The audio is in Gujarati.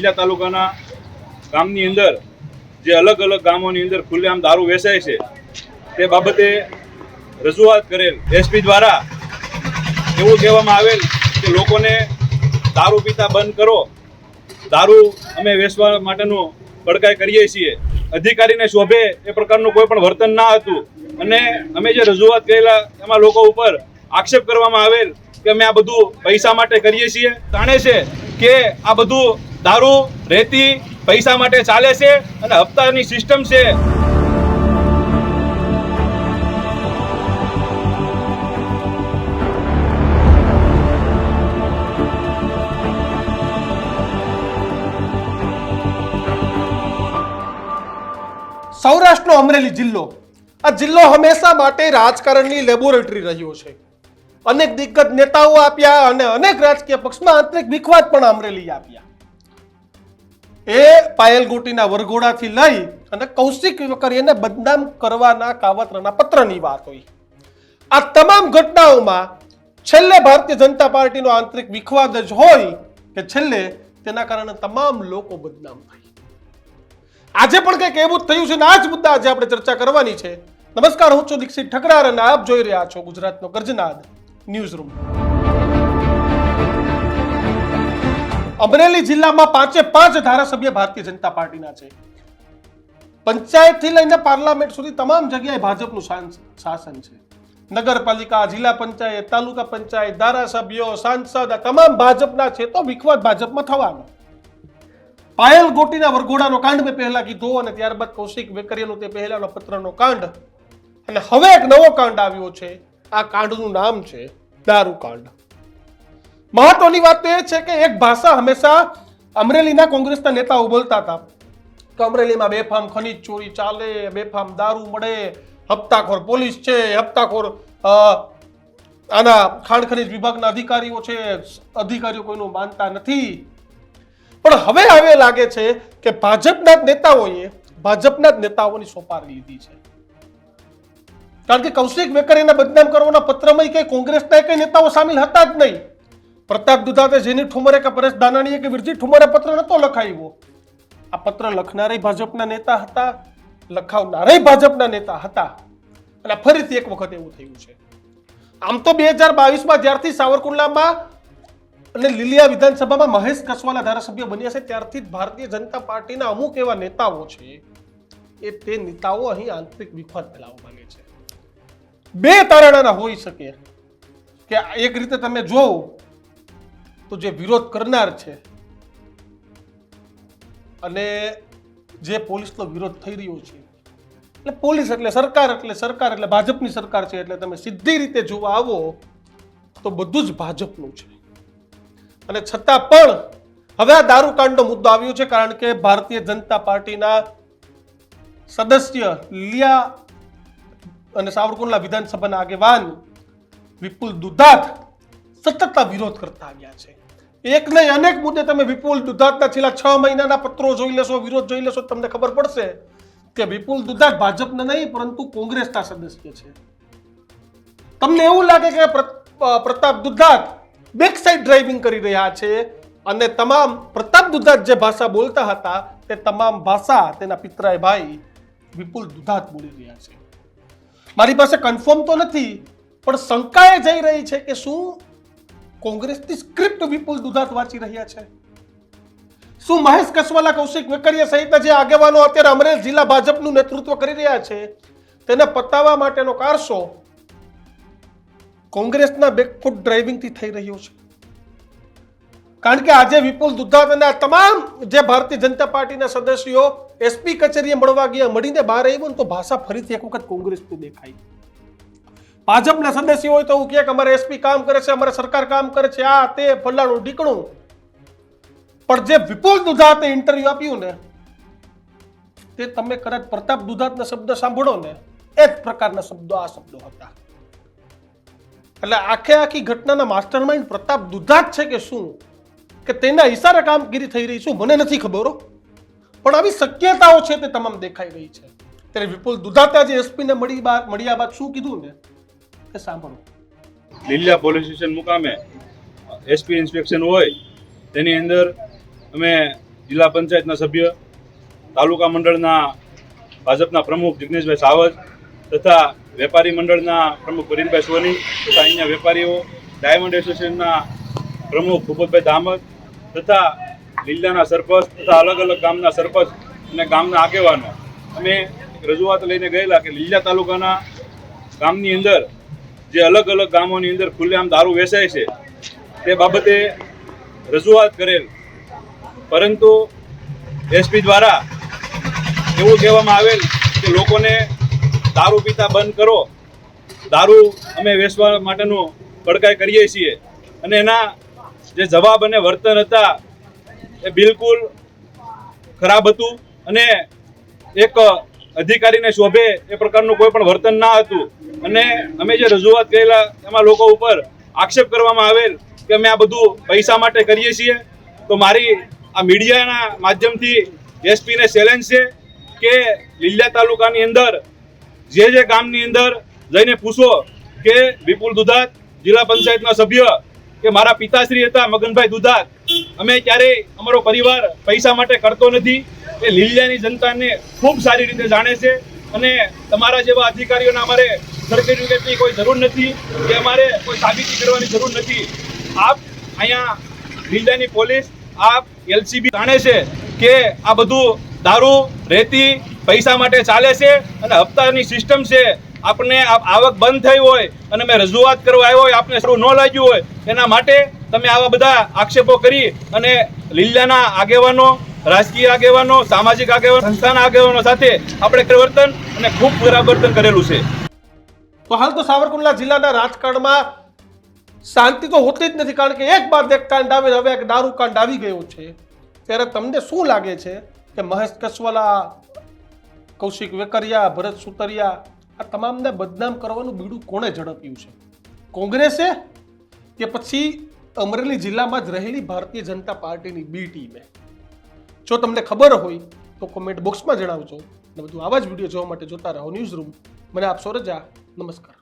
લીલા તાલુકાના ગામની અંદર જે અલગ અલગ ગામોની અંદર ખુલ્લેઆમ દારૂ વેચાય છે, તે બાબતે રજૂઆત કરેલ એસપી દ્વારા એવું કહેવામાં આવેલ કે લોકોને દારૂ પીતા બંધ કરો. દારૂ અમે વેચવા માટેનું કડકાઈ કરીએ છીએ. અધિકારીને શોભે એ પ્રકારનું કોઈ પણ વર્તન ના હતું. અને અમે જે રજૂઆત કરેલા એમાં લોકો ઉપર આક્ષેપ કરવામાં આવેલ કે અમે આ બધું પૈસા માટે કરીએ છીએ. જાણે છે કે આ બધું દારૂ, રેતી, પૈસા માટે ચાલે છે અને હપ્તાની સિસ્ટમ છે. સૌરાષ્ટ્રનો અમરેલી જિલ્લો. આ જિલ્લો હંમેશા માટે રાજકારણની લેબોરેટરી રહ્યો છે. અનેક દિગ્ગજ નેતાઓ આપ્યા અને અનેક રાજકીય પક્ષમાં આંતરિક વિખવાદ પણ અમરેલી આપ્યા એ પાયલ ગોટીના વરઘોડાથી લઈ અને કૌશિક વેકરિયાને બદનામ કરવાના કાવતરાના પત્રની વાત હોય. આ તમામ ઘટનાઓમાં છેલ્લે ભારતીય જનતા પાર્ટીનો આંતરિક વિખવાદ જ હોય કે છેલ્લે તેના કારણે તમામ લોકો બદનામ થાય. આજે પણ કંઈક એવું થયું છે ને આ જ મુદ્દા આજે આપણે ચર્ચા કરવાની છે. નમસ્કાર, હું છું દીક્ષિત ઠકરાર અને આપ જોઈ રહ્યા છો ગુજરાતનો ગર્જનાદ ન્યૂઝ રૂમ અમરેલી જિલ્લામાં પાંચે પાંચ ધારાસભ્ય ભારતીય જનતા પાર્ટીના છે. પંચાયતથી લઈને પાર્લામેન્ટ સુધી તમામ જગ્યાએ ભાજપનું શાસન છે. નગરપાલિકા, જિલ્લા પંચાયત, તાલુકા પંચાયત, ધારાસભ્યો, સાંસદ તમામ ભાજપના છે તો વિખવાદ ભાજપમાં થવાનો. પાયલ ગોટીના વરઘોડાનો કાંડ મેં પહેલા કીધો અને ત્યારબાદ કૌશિક વેકરિયાનો તે પહેલાનો પત્રનો કાંડ. અને હવે એક નવો કાંડ આવ્યો છે. આ કાંડનું નામ છે દારૂ કાંડ. મહત્વની વાત તો એ છે કે એક ભાષા હંમેશા અમરેલીના કોંગ્રેસના નેતાઓ બોલતા હતા. કે અમરેલીમાં બેફામ ખનીજ ચોરી ચાલે, બેફામ દારૂ મળે, હપ્તાખોર પોલીસ છે, હપ્તાખોર આના ખાણ ખનીજ વિભાગના અધિકારીઓ છે, અધિકારીઓ કોઈનું માનતા નથી. પણ હવે હવે લાગે છે કે ભાજપના જ નેતાઓએ ભાજપના જ નેતાઓની સોપારી લીધી છે. કારણ કે કૌશિક વેકરીને બદનામ કરવાના પત્રમાં કઈ કોંગ્રેસના કઈ નેતાઓ સામેલ હતા જ નહીં. પ્રતાપ દુધાતે જેની ઠુમરે કે પરેશ દાનાણીએ કે વિરજી ઠુમરે પત્ર નહોતો લખાવ્યો? આ પત્ર લખનારાય ભાજપના નેતા હતા લખાવનારાય ભાજપના નેતા હતા. અને ફરીથી એક વખત એવું થયું છે. આમ તો બે હજાર બાવીસમાં જ્યારથી સાવરકુંડલામાં અને લીલિયા વિધાનસભામાં મહેશ કસવાલા ધારાસભ્ય બન્યા છે, ત્યારથી ભારતીય જનતા પાર્ટીના અમુક એવા નેતાઓ છે, એ તે નેતાઓ અહીં આંતરિક વિખવાદ ફેલાવવા માંગે છે. બે તારણાના હોઈ શકે. કે એક રીતે તમે જોવો તો જે વિરોધ કરનાર છે અને જે પોલીસનો વિરોધ થઈ રહ્યો છે, એટલે પોલીસ એટલે સરકાર એટલે સરકાર, એટલે ભાજપની સરકાર છે, એટલે તમે સીધી રીતે જોવા આવો તો બધું જ ભાજપનું છે. અને છતાં પણ હવે આ દારૂકાંડનો મુદ્દો આવ્યો છે, કારણ કે ભારતીય જનતા પાર્ટીના સદસ્ય લિયા અને સાવરકુંડલા વિધાનસભાના આગેવાન વિપુલ દુધાત સતત વિરોધ કરતા આવ્યા છે. એક નહીં, અનેક મુદ્દે તમે વિપુલ દુધાતના છેલ્લા છ મહિનાના પત્રો જોઈ લેશો, વિરોધ જોઈ લેશો, તમને ખબર પડશે કે વિપુલ દુધાત ભાજપના નહીં, પરંતુ કોંગ્રેસના સદસ્ય છે. તમને એવું લાગે કે પ્ર- Pratap Dudhat back side driving કરી રહ્યા છે અને તમામ, પ્રતાપ દુધાત જે ભાષા બોલતા હતા, તે તમામ ભાષા તેના પિતરાય ભાઈ વિપુલ દુધાત બોલી રહ્યા છે. મારી પાસે કન્ફર્મ તો નથી, પણ શંકાએ જઈ રહી છે કે શું કોંગ્રેસની સ્ક્રિપ્ટ વિપુલ દુધાત વાંચી રહ્યા છે. શું મહેશ કસવાલા, કૌશિક વેકરિયા સહિતના જે આગેવાનો અત્યારે અમરેલી જિલ્લા ભાજપનું નેતૃત્વ કરી રહ્યા છે, તેને પતાવવા માટેનો કારસો કોંગ્રેસના બેકફૂટ ડ્રાઇવિંગથી થઈ રહ્યો છે. કારણ કે આજે વિપુલ દુધાત અને આ તમામ જે ભારતીય જનતા પાર્ટીના સદસ્યો એસપી કચેરીએ મળવા ગયા, મળીને બહાર આવ્યું ને તો ભાષા ફરીથી એક વખત કોંગ્રેસની દેખાઈ. ભાજપના સદસ્ય હોય તો એવું કે અમારે એસપી કામ કરે છે, અમારે સરકાર કામ કરે છે, આ તે ફલાણું ઢીકણું. પણ જે વિપુલ દુધાતે ઇન્ટરવ્યુ આપ્યું ને, તે તમે કદાચ પ્રતાપ દુધાતના શબ્દ સાંભળો ને, એ જ પ્રકારના શબ્દો આ શબ્દો હતા. એટલે આખે આખી ઘટનાના માસ્ટર માઇન્ડ પ્રતાપ દુધાત છે કે શું? કે તેના ઈશારે કામગીરી થઈ રહી શું? મને નથી ખબર પણ આવી શક્યતાઓ છે તે તમામ દેખાઈ રહી છે. ત્યારે વિપુલ દુધાતે આજે એસપીને મળી મળ્યા બાદ શું કીધું ને? એ સાંભળો. લીલિયા પોલીસ સ્ટેશન મુકામે એસપી ઇન્સ્પેક્શન હોય, તેની અંદર અમે જિલ્લા પંચાયતના સભ્ય, તાલુકા મંડળના ભાજપના પ્રમુખ જિગ્નેશભાઈ સાવજ તથા વેપારી મંડળના પ્રમુખ પરિનભાઈ સોની તથા અહીંયા વેપારીઓ, ડાયમંડ એસોસિએશનના પ્રમુખ ભૂપતભાઈ ધામત તથા લીલાના સરપંચ તથા અલગ અલગ ગામના સરપંચ અને ગામના આગેવાનો. અમે રજૂઆત લઈને ગયેલા કે લીલા તાલુકાના ગામની અંદર જે અલગ અલગ ગામોની અંદર ખુલ્લેઆમ દારૂ વેચાય છે, તે બાબતે રજૂઆત કરેલ. પરંતુ એસપી દ્વારા એવું કહેવામાં આવેલ કે લોકોને દારૂ પીતા બંધ કરો. દારૂ અમે વેચવા માટેનું કડકાઈ કરીએ છીએ. અને એના જે જવાબ અને વર્તન હતા, એ બિલકુલ ખરાબ હતું. અને એક અધિકારીને શોભે એ પ્રકારનું કોઈ પણ વર્તન ના હતું. અને અમે જે રજૂઆત કરેલા એમાં લોકો ઉપર આક્ષેપ કરવામાં આવેલ કે અમે આ બધું પૈસા માટે કરીએ છીએ, તો મારી આ મીડિયાના માધ્યમથી એસપીને ચેલેન્જ છે કે લીલા તાલુકાની અંદર, જે જે ગામની અંદર જઈને પૂછો કે વિપુલ દુધાત, જિલ્લા પંચાયતના સભ્ય, કે મારા પિતાશ્રી હતા મગનભાઈ દુધાત, અમે ક્યારેય અમારો પરિવાર પૈસા માટે કરતો નથી. એ લીલિયાની જનતાને ખૂબ સારી રીતે જાણે છે અને તમારા જેવા અધિકારીઓને અમારે સર્ટિફિકેટની કોઈ જરૂર નથી કે અમારે કોઈ સાબિતી કરવાની જરૂર નથી. આપ અહીંયા લીલિયાની પોલીસ, આપ એલસીબી જાણે છે કે આ બધું દારૂ, રેતી, પૈસા માટે ચાલે છે અને હપ્તાની સિસ્ટમ છે. આપને આવક બંધ થઈ હોય અને મેં રજૂઆત કરવા આવ્યો હોય, આપને શરૂ ન લાગ્યું હોય, એના માટે તમે આવા બધા આક્ષેપો કરી અને લીલાના આગેવાનો રાજકીય આગેવાનો, સામાજિક આગેવાનો, સંસ્થાના આગેવાનો સાથે આપણે પરિવર્તન અને ખૂબ ખરાબ કરેલું છે. તો હાલ તો સાવરકુંડલા જિલ્લાના રાજકારણમાં શાંતિ તો હોતી જ નથી, કારણ કે એક બાદ એક કાંડ આવે હવે એક દારૂ કાંડ આવી ગયો છે. ત્યારે તમને શું લાગે છે કે મહેશ કસવાલા, કૌશિક વેકરિયા, ભરત સુતરિયા, આ તમામને બદનામ કરવાનું બીડું કોણે ઝડપ્યું છે? કોંગ્રેસે કે પછી અમરેલી જિલ્લામાં જ રહેલી ભારતીય જનતા પાર્ટીની બી ટીમે? જો તમને ખબર હોય તો કોમેન્ટ બોક્સમાં જણાવજો. અને બધું આવા જ વીડિયો જોવા માટે જોતા રહો ન્યૂઝ રૂમ મને આપશો રજા. નમસ્કાર.